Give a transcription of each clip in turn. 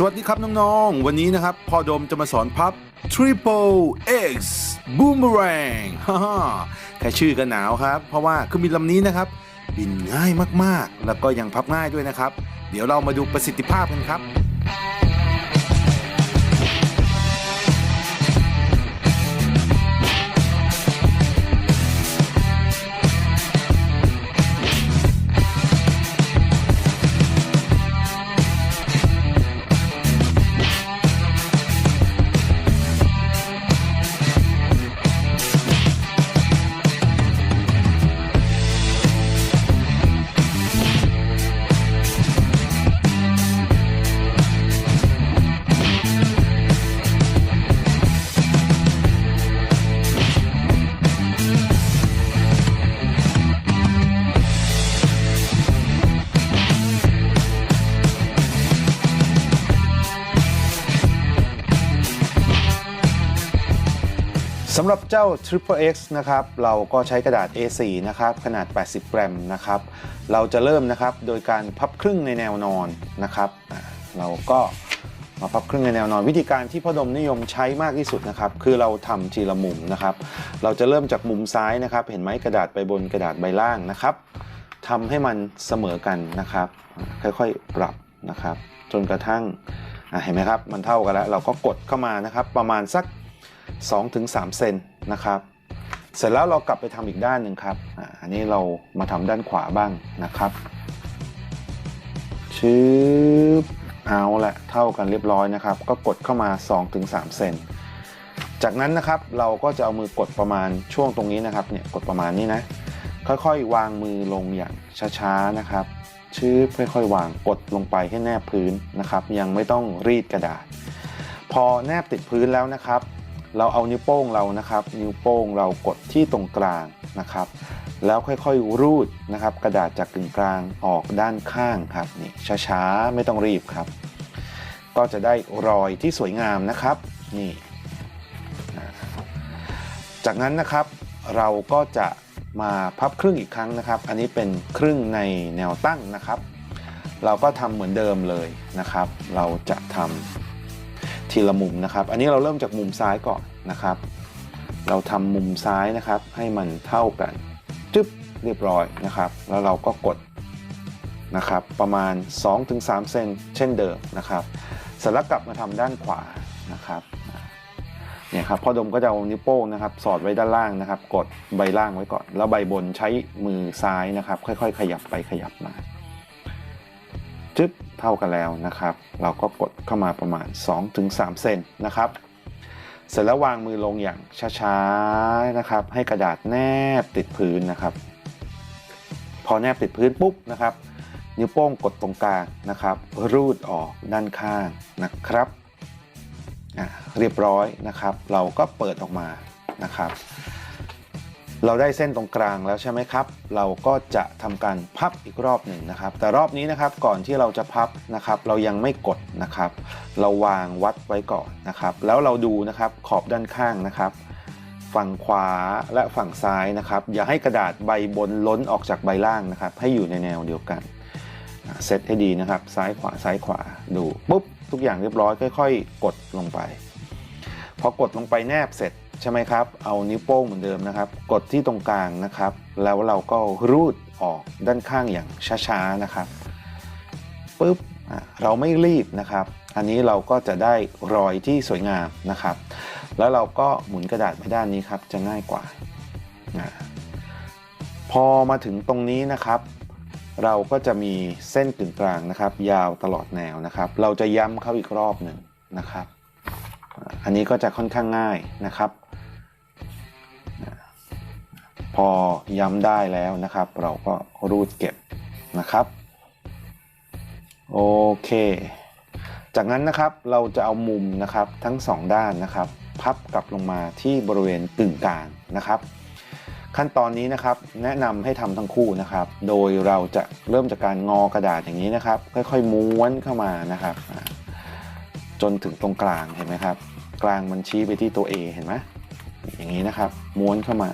สวัสดีครับน้องๆ วันนี้นะครับพ่อโดมจะมาสอนพับ Triple X Boomerang ฮ่าฮแค่ชื่อก็หนาวครับ เพราะว่าเครื่องบินลำนี้นะครับ บินง่ายมากๆ แล้วก็ยังพับง่ายด้วยนะครับ เดี๋ยวเรามาดูประสิทธิภาพกันครับ สำหรับเจ้า Triple X นะครับ เราก็ใช้กระดาษ A4 นะครับ ขนาด 80 กรัมนะครับ เราจะเริ่มนะครับโดยการพับครึ่งในแนวนอนนะครับ เราก็มาพับครึ่งในแนวนอน วิธีการที่พ่อดมนิยมใช้มากที่สุดนะครับ คือเราทำทีละมุมนะครับ เราจะเริ่มจากมุมซ้ายนะครับ เห็นไหมกระดาษใบบนกระดาษใบล่างนะครับทำให้มันเสมอกันนะครับ ค่อยๆปรับนะครับ จนกระทั่งเห็นไหมครับ มันเท่ากันแล้ว เราก็กดเข้ามานะครับ ประมาณสัก 2-3 เซนนะครับ เสร็จแล้วเรากลับไปทำอีกด้านหนึ่งครับ อันนี้เรามาทำด้านขวาบ้างนะครับชืบเอาละเท่ากันเรียบร้อยนะครับ ก็กดเข้ามา 2-3 เซนจากนั้นนะครับเราก็จะเอามือกดประมาณช่วงตรงนี้นะครับเนี่ยกดประมาณนี้นะ ค่อยๆ วางมือลงอย่างช้าๆนะครับชืบค่อยๆ วางกดลงไปให้แนบพื้นนะครับ ยังไม่ต้องรีดกระดาษ พอแนบติดพื้นแล้วนะครับ เราเอานิ้วโป้งเรานะครับ นิ้วโป้งเรากดที่ตรงกลางนะครับ แล้วค่อยๆรูดนะครับ กระดาษจากกึ่งกลางออกด้านข้างครับนี่ช้าๆไม่ต้องรีบครับ ก็จะได้รอยที่สวยงามนะครับนี่จากนั้นนะครับเราก็จะมาพับครึ่งอีกครั้งนะครับ อันนี้เป็นครึ่งในแนวตั้งนะครับ เราก็ทำเหมือนเดิมเลยนะครับ เราจะทำ ทีละมุมนะครับ อันนี้เราเริ่มจากมุมซ้ายก่อนนะครับ เราทำมุมซ้ายนะครับ ให้มันเท่ากันจึ๊บเรียบร้อยนะครับ แล้วเราก็กดนะครับ ประมาณ 2-3 เซนเช่นเดิมนะครับเสร็จแล้วกลับมาทำด้านขวานะครับเนี่ยครับพ่อดมก็จะเอานิ้วโป้งนะครับ สอดไว้ด้านล่างนะครับ กดใบล่างไว้ก่อน แล้วใบบนใช้มือซ้ายนะครับ ค่อย ๆ ขยับไปขยับมา จึ๊บเท่ากันแล้วนะครับ เราก็กดเข้ามาประมาณ 2-3 เซนนะครับ เสร็จแล้ววางมือลงอย่างช้าๆนะครับ ให้กระดาษแนบติดพื้นนะครับ พอแนบติดพื้นปุ๊บนะครับ นิ้วโป้งกดตรงกลางนะครับ รูดออกด้านข้างนะครับอะเรียบร้อยนะครับ เราก็เปิดออกมานะครับ เราได้เส้นตรงกลางแล้วใช่ไหมครับ เราก็จะทำการพับอีกรอบหนึ่งนะครับ แต่รอบนี้นะครับก่อนที่เราจะพับนะครับ เรายังไม่กดนะครับ เราวางวัดไว้ก่อนนะครับ แล้วเราดูนะครับขอบด้านข้างนะครับ ฝั่งขวาและฝั่งซ้ายนะครับ อย่าให้กระดาษใบบนล้นออกจากใบล่างนะครับ ให้อยู่ในแนวเดียวกันเซตให้ดีนะครับ ซ้ายขวาซ้ายขวาดูปุ๊บทุกอย่างเรียบร้อยค่อย ๆ กดลงไปพอกดลงไปแนบเสร็จ ใช่ไหมครับ เอานิ้วโป้งเหมือนเดิมนะครับ กดที่ตรงกลางนะครับ แล้วเราก็รูดออกด้านข้างอย่างช้าๆนะครับปุ๊บเราไม่รีบนะครับ อันนี้เราก็จะได้รอยที่สวยงามนะครับ แล้วเราก็หมุนกระดาษไปด้านนี้ครับจะง่ายกว่า พอมาถึงตรงนี้นะครับ เราก็จะมีเส้นกึ่งกลางนะครับ ยาวตลอดแนวนะครับ เราจะย้ำเข้าอีกรอบหนึ่งนะครับ อันนี้ก็จะค่อนข้างง่ายนะครับ พอย้ำได้แล้วนะครับ เราก็รูดเก็บนะครับ โอเค จากนั้นนะครับเราจะเอามุมนะครับทั้งสองด้านนะครับ พับกลับลงมาที่บริเวณกึ่งกลางนะครับ ขั้นตอนนี้นะครับแนะนำให้ทำทั้งคู่นะครับ โดยเราจะเริ่มจากการงอกระดาษอย่างนี้นะครับ ค่อยๆม้วนเข้ามานะครับ จนถึงตรงกลางเห็นไหมครับ กลางมันชี้ไปที่ตัว A เห็นไหมอย่างนี้นะครับ ม้วนเข้ามา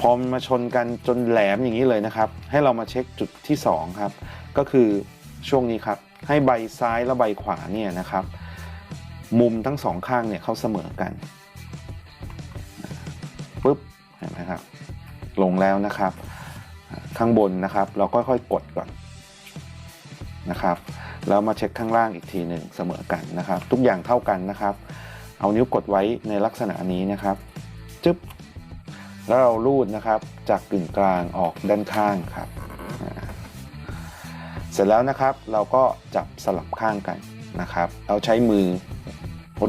พอมันมาชนกันจนแหลมอย่างนี้เลยนะครับ ให้เรามาเช็คจุดที่ 2 ครับ ก็คือช่วงนี้ครับ ให้ใบซ้ายและใบขวาเนี่ยนะครับ มุมทั้งสองข้างเนี่ยเขาเสมอกันปุ๊บเห็นไหมครับ ลงแล้วนะครับ ข้างบนนะครับ เราก็ค่อยๆกดก่อนนะครับแล้วมาเช็คข้างล่างอีกทีหนึ่งเสมอกันนะครับ ทุกอย่างเท่ากันนะครับ เอานิ้วกดไว้ในลักษณะนี้นะครับจึ๊บ แล้วเราลูดนะครับจากกึ่งกลางออกด้านข้างครับ เสร็จแล้วนะครับเราก็จับสลับข้างกันนะครับ เราใช้มือ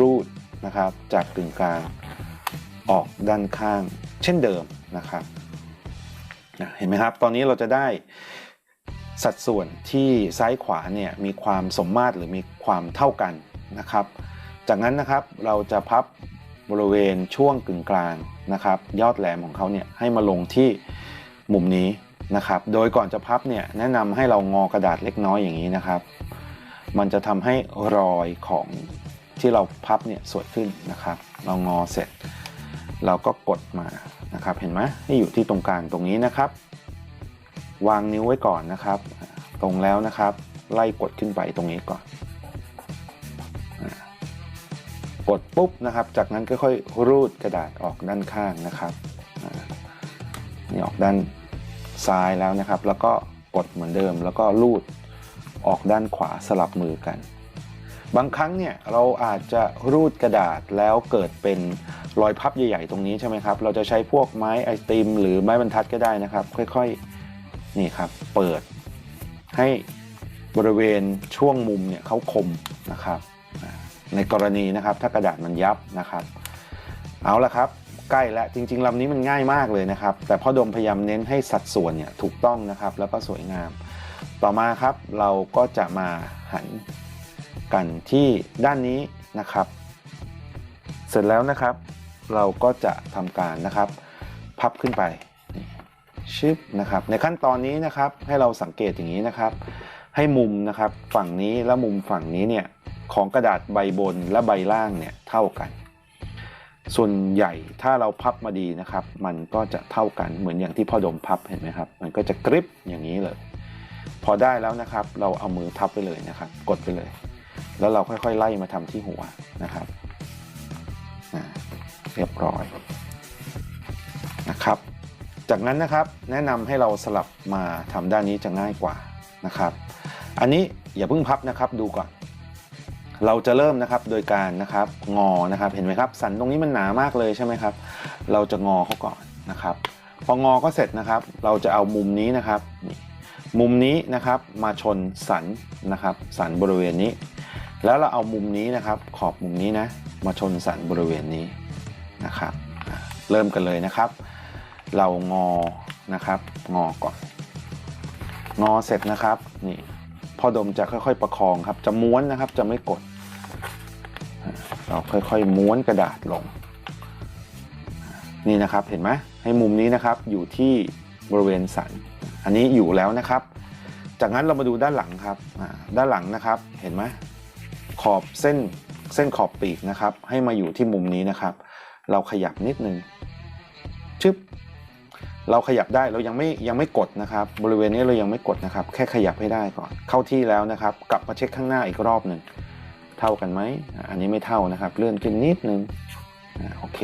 รูดนะครับจากกึ่งกลางออกด้านข้าง เช่นเดิมนะครับเห็นไหมครับ ตอนนี้เราจะได้สัดส่วนที่ซ้ายขวาเนี่ยมีความสมมาตรหรือมีความเท่ากันนะครับ จากนั้นนะครับเราจะพับ บริเวณช่วงกึ่งกลางนะครับ ยอดแหลมของเขาเนี่ยให้มาลงที่มุมนี้นะครับ โดยก่อนจะพับเนี่ยแนะนำให้เรางอกระดาษเล็กน้อยอย่างนี้นะครับ มันจะทำให้รอยของที่เราพับเนี่ยสวยขึ้นนะครับ เรางอเสร็จ เราก็กดมานะครับ เห็นไหมให้อยู่ที่ตรงกลางตรงนี้นะครับ วางนิ้วไว้ก่อนนะครับ ตรงแล้วนะครับ ไล่กดขึ้นไปตรงนี้ก่อน กดปุ๊บนะครับ จากนั้นก็ค่อยรูดกระดาษออกด้านข้างนะครับนี่ออกด้านซ้ายแล้วนะครับ แล้วก็กดเหมือนเดิม แล้วก็รูดออกด้านขวาสลับมือกัน บางครั้งเนี่ยเราอาจจะรูดกระดาษแล้วเกิดเป็นรอยพับใหญ่ ๆ ตรงนี้ใช่ไหมครับ เราจะใช้พวกไม้ไอติม หรือไม้บรรทัดก็ได้นะครับ ค่อยๆนี่ครับ เปิด ให้บริเวณช่วงมุมเนี่ยเขาคมนะครับ ในกรณีนะครับ ถ้ากระดาษมันยับนะครับ เอาละครับ ใกล้แล้วจริงๆลำนี้มันง่ายมากเลยนะครับ แต่พ่อดมพยายามเน้นให้สัดส่วนเนี่ยถูกต้องนะครับ แล้วก็สวยงาม ต่อมาครับเราก็จะมาหันกันที่ด้านนี้นะครับ เสร็จแล้วนะครับ เราก็จะทำการนะครับ พับขึ้นไปชึบนะครับ ในขั้นตอนนี้นะครับให้เราสังเกตอย่างนี้นะครับ ให้มุมนะครับฝั่งนี้และมุมฝั่งนี้เนี่ย ของกระดาษใบบนและใบล่างเนี่ยเท่ากัน ส่วนใหญ่ถ้าเราพับมาดีนะครับ มันก็จะเท่ากันเหมือนอย่างที่พ่อดมพับเห็นไหมครับ มันก็จะกริบอย่างนี้เลย พอได้แล้วนะครับ เราเอามือทับไปเลยนะครับ กดไปเลย แล้วเราค่อยๆไล่มาทำที่หัวนะครับเรียบร้อยนะครับ จากนั้นนะครับแนะนำให้เราสลับมาทำด้านนี้จะง่ายกว่านะครับ อันนี้อย่าเพิ่งพับนะครับดูก่อน เราจะเริ่มนะครับโดยการนะครับงอนะครับเห็นไหมครับ สันตรงนี้มันหนามากเลยใช่ไหมครับ เราจะงอเขาก่อนนะครับ พองอก็เสร็จนะครับ เราจะเอามุมนี้นะครับ มุมนี้นะครับมาชนสันนะครับ สันบริเวณนี้ แล้วเราเอามุมนี้นะครับ ขอบมุมนี้นะมาชนสันบริเวณนี้นะครับ เริ่มกันเลยนะครับ เรางอนะครับ งอก่อน งอเสร็จนะครับนี่ พ่อดมจะค่อยๆประคองครับ จะม้วนนะครับ จะไม่กด เราค่อยๆม้วนกระดาษลง นี่นะครับเห็นไหมให้มุมนี้นะครับอยู่ที่บริเวณสัน อันนี้อยู่แล้วนะครับ จากนั้นเรามาดูด้านหลังครับด้านหลังนะครับเห็นไหมขอบเส้นเส้นขอบปีกนะครับ ให้มาอยู่ที่มุมนี้นะครับ เราขยับนิดนึงชึบ เราขยับได้เรายังไม่ยังไม่กดนะครับ บริเวณนี้เรายังไม่กดนะครับ แค่ขยับให้ได้ก่อน เข้าที่แล้วนะครับ กลับมาเช็คข้างหน้าอีกรอบหนึ่งเท่ากันไหมอันนี้ไม่เท่านะครับ เลื่อนขึ้นนิดนึงอ่าโอเค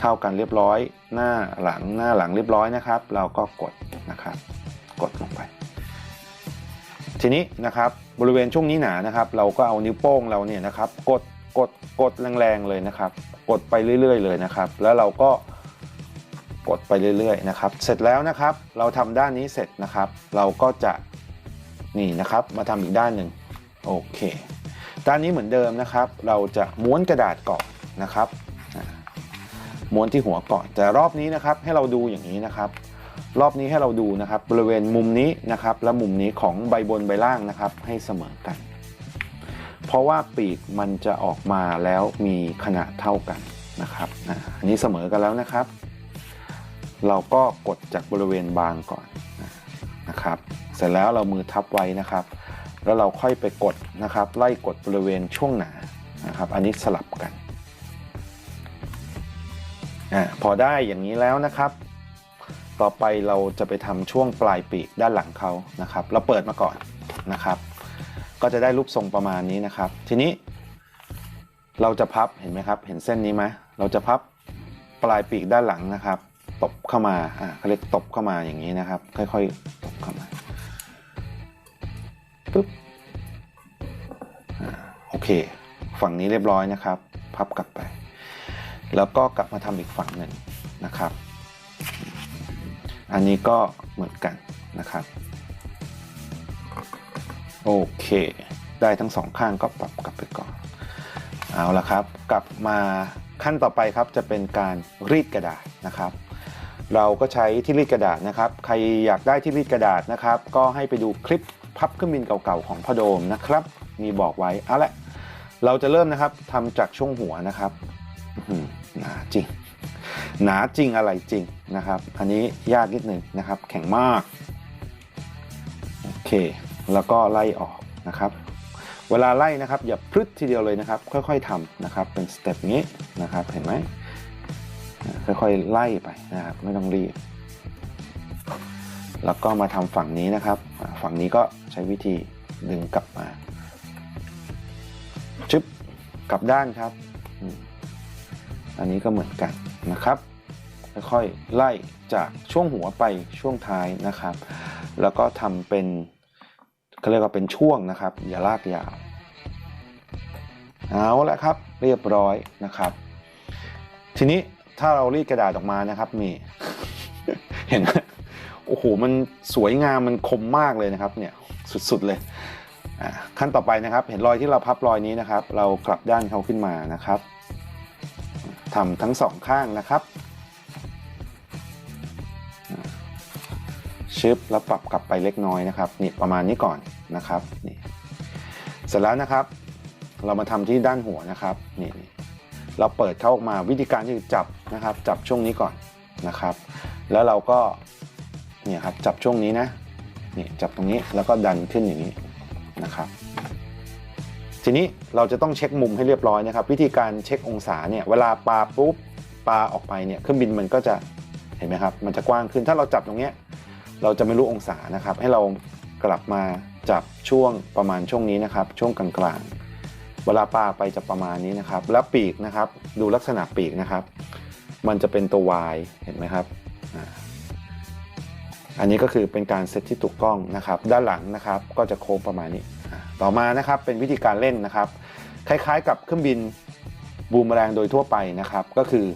เท่ากันเรียบร้อย หน้าหลังหน้าหลังเรียบร้อยนะครับ เราก็กดนะครับ กดลงไป ทีนี้นะครับบริเวณช่วงนี้หนานะครับ เราก็เอานิ้วโป้งเราเนี่ยนะครับ กดกดกดแรงๆเลยนะครับ กดไปเรื่อย ๆ เลยนะครับ แล้วเราก็ กดไปเรื่อยๆนะครับ เสร็จแล้วนะครับ เราทำด้านนี้เสร็จนะครับ เราก็จะนี่นะครับ มาทำอีกด้านหนึ่งโอเค ด้านนี้เหมือนเดิมนะครับ เราจะม้วนกระดาษก่อนนะครับม้วนที่หัวก่อนแต่รอบนี้นะครับให้เราดูอย่างนี้นะครับ รอบนี้ให้เราดูนะครับ บริเวณมุมนี้นะครับ และมุมนี้ของใบบนใบล่างนะครับ ให้เสมอกัน เพราะว่าปีกมันจะออกมาแล้วมีขนาดเท่ากันนะครับอันนี้เสมอกันแล้วนะครับ เราก็กดจากบริเวณบางก่อนนะครับ เสร็จแล้วเรามือทับไว้นะครับ แล้วเราค่อยไปกดนะครับ ไล่กดบริเวณช่วงหนานะครับ อันนี้สลับกันอาพอได้อย่างนี้แล้วนะครับ ต่อไปเราจะไปทำช่วงปลายปีกด้านหลังเขานะครับ เราเปิดมาก่อนนะครับ ก็จะได้รูปทรงประมาณนี้นะครับ ทีนี้ เราจะพับเห็นไหมครับ เห็นเส้นนี้ไหมเราจะพับปลายปีกด้านหลังนะครับ ตบเข้ามาอ่าเขาเรียกตบเข้ามาอย่างนี้นะครับ ค่อยๆตบเข้ามาปึ๊บอ่าโอเค ฝั่งนี้เรียบร้อยนะครับ พับกลับไป แล้วก็กลับมาทำอีกฝั่งหนึ่งนะครับ อันนี้ก็เหมือนกันนะครับ โอเค ได้ทั้งสองข้างก็ปรับกลับไปก่อน เอาละครับ กลับมาขั้นต่อไปครับจะเป็นการรีดกระดาษนะครับ เราก็ใช้ที่รีดกระดาษนะครับ ใครอยากได้ที่รีดกระดาษนะครับ ก็ให้ไปดูคลิปพับเครื่องบินเก่าๆของพ่อโดมนะครับ มีบอกไว้เอาละเราจะเริ่มนะครับทำจากช่วงหัวนะครับหนาจริง หนาจริงอะไรจริงนะครับ อันนี้ยากนิดหนึ่งนะครับ แข็งมาก โอเค แล้วก็ไล่ออกนะครับ เวลาไล่นะครับ อย่าพลึดทีเดียวเลยนะครับ ค่อยๆทำนะครับ เป็นสเต็ปนี้นะครับ เห็นไหม ค่อยๆไล่ไปนะครับ ไม่ต้องรีบ แล้วก็มาทำฝั่งนี้นะครับ ฝั่งนี้ก็ใช้วิธีดึงกลับมาชึบกลับด้านครับ อันนี้ก็เหมือนกันนะครับ ค่อยๆไล่จากช่วงหัวไปช่วงท้ายนะครับ แล้วก็ทำเป็นเขาเรียกว่าเป็นช่วงนะครับ อย่าลากยาวเอาละครับ เรียบร้อยนะครับ ทีนี้ ถ้าเรารีดกระดาษออกมานะครับนี่ เห็นไหมโอ้โหมันสวยงามมันคมมากเลยนะครับ เนี่ยสุดๆเลยขั้นต่อไปนะครับ เห็นรอยที่เราพับรอยนี้นะครับ เรากลับด้านเขาขึ้นมานะครับทำทั้งสองข้างนะครับชึบแล้วปรับกลับไปเล็กน้อยนะครับนี่ประมาณนี้ก่อนนะครับนี่เสร็จแล้วนะครับ เรามาทำที่ด้านหัวนะครับนี่ เราเปิดเขาออกมาวิธีการคือจับนะครับ จับช่วงนี้ก่อนนะครับ แล้วเราก็เนี่ยครับจับช่วงนี้นะนี่จับตรงนี้แล้วก็ดันขึ้นอย่างนี้นะครับ ทีนี้เราจะต้องเช็คมุมให้เรียบร้อยนะครับ วิธีการเช็คองศาเนี่ยเวลาปาปุ๊บปาออกไปเนี่ยเครื่องบินมันก็จะเห็นไหมครับ มันจะกว้างขึ้นถ้าเราจับตรงเนี้ยเราจะไม่รู้องศานะครับ ให้เรากลับมาจับช่วงประมาณช่วงนี้นะครับ ช่วงกลางๆ เวลาปาไปจะประมาณนี้นะครับ แล้วปีกนะครับดูลักษณะปีกนะครับ มันจะเป็นตัว Y เห็นไหมครับอันนี้ก็คือเป็นการเซตที่ถูกต้องนะครับ ด้านหลังนะครับก็จะโค้งประมาณนี้ ต่อมานะครับเป็นวิธีการเล่นนะครับ คล้ายๆ กับเครื่องบินบูมแรงโดยทั่วไปนะครับ ก็คือ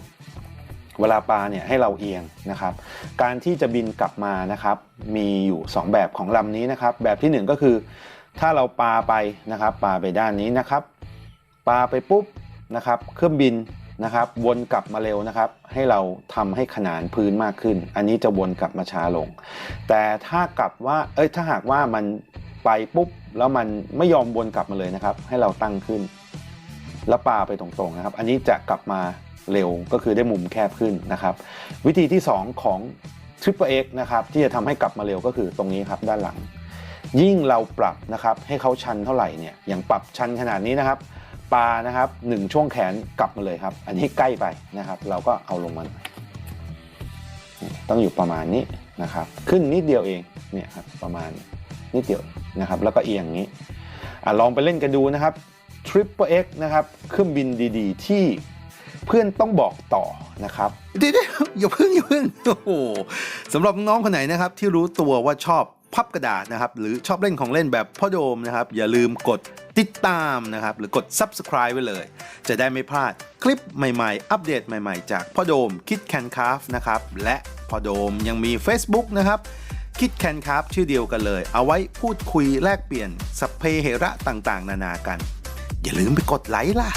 เวลาปลาเนี่ยให้เราเอียงนะครับ การที่จะบินกลับมานะครับ มีอยู่ 2 แบบของลำนี้นะครับ แบบที่ 1 ก็คือ ถ้าเราปาไปนะครับปาไปด้านนี้นะครับ ปาไปปุ๊บนะครับเครื่องบินนะครับวนกลับมาเร็วนะครับ ให้เราทำให้ขนานพื้นมากขึ้น อันนี้จะวนกลับมาช้าลง แต่ถ้ากลับว่าเอ้ยถ้าหากว่ามันไปปุ๊บแล้วมันไม่ยอมวนกลับมาเลยนะครับ ให้เราตั้งขึ้น แล้วปาไปตรงๆนะครับ อันนี้จะกลับมาเร็วก็คือได้มุมแคบขึ้นนะครับ วิธีที่ 2 ของ Triple X นะครับที่จะทำให้กลับมาเร็วก็คือตรงนี้ครับด้านหลัง ยิ่งเราปรับนะครับให้เขาชันเท่าไหร่เนี่ยอย่างปรับชันขนาดนี้นะครับ ปลานะครับหนึ่งช่วงแขนกลับมาเลยครับ อันนี้ใกล้ไปนะครับ เราก็เอาลงมาหน่อยนี่ต้องอยู่ประมาณนี้นะครับ ขึ้นนิดเดียวเองเนี่ยครับประมาณนิดเดียวนะครับ แล้วก็เอียงนี้อลองไปเล่นกันดูนะครับ Triple X นะครับเครื่องบินดีๆ ที่เพื่อนต้องบอกต่อนะครับเดี๋ยวๆอย่าพึ่งอย่าพึ่งโอ้โหสำหรับน้องคนไหนนะครับที่รู้ตัวว่าชอบ พับกระดาษนะครับหรือชอบเล่นของเล่นแบบพ่อโดมนะครับ อย่าลืมกดติดตามนะครับ หรือกด Subscribe ไว้เลย จะได้ไม่พลาดคลิปใหม่ๆ อัปเดตใหม่ๆ จากพ่อโดมคิดแคนคาฟนะครับ และพ่อโดมยังมี Facebook นะครับคิดแคนคาฟชื่อเดียวกันเลย เอาไว้พูดคุยแลกเปลี่ยนสัพเพเหระต่างๆ นานากัน อย่าลืมไปกดไลค์ล่ะ